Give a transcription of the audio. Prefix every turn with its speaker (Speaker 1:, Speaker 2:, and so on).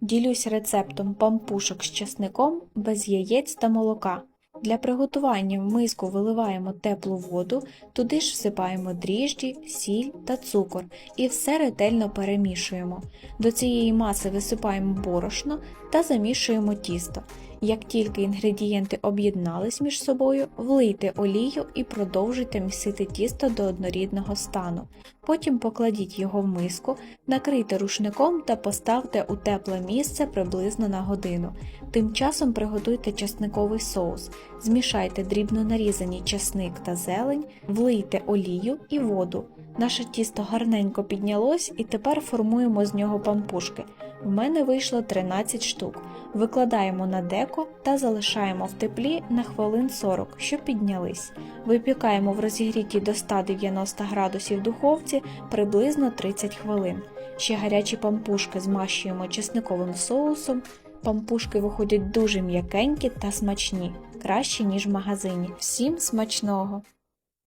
Speaker 1: Ділюсь рецептом пампушок з часником без яєць та молока. Для приготування в миску виливаємо теплу воду, туди ж всипаємо дріжджі, сіль та цукор і все ретельно перемішуємо. До цієї маси висипаємо борошно та замішуємо тісто. Як тільки інгредієнти об'єднались між собою, влийте олію і продовжуйте місити тісто до однорідного стану. Потім покладіть його в миску, накрийте рушником та поставте у тепле місце приблизно на годину. Тим часом приготуйте часниковий соус. Змішайте дрібно нарізані часник та зелень, влийте олію і воду. Наше тісто гарненько піднялось і тепер формуємо з нього пампушки. В мене вийшло 13 штук. Викладаємо на деко та залишаємо в теплі на хвилин 40, щоб піднялись. Випікаємо в розігріті до 190 градусів духовці приблизно 30 хвилин. Ще гарячі пампушки змащуємо чесниковим соусом. Пампушки виходять дуже м'якенькі та смачні, краще ніж в магазині. Всім смачного!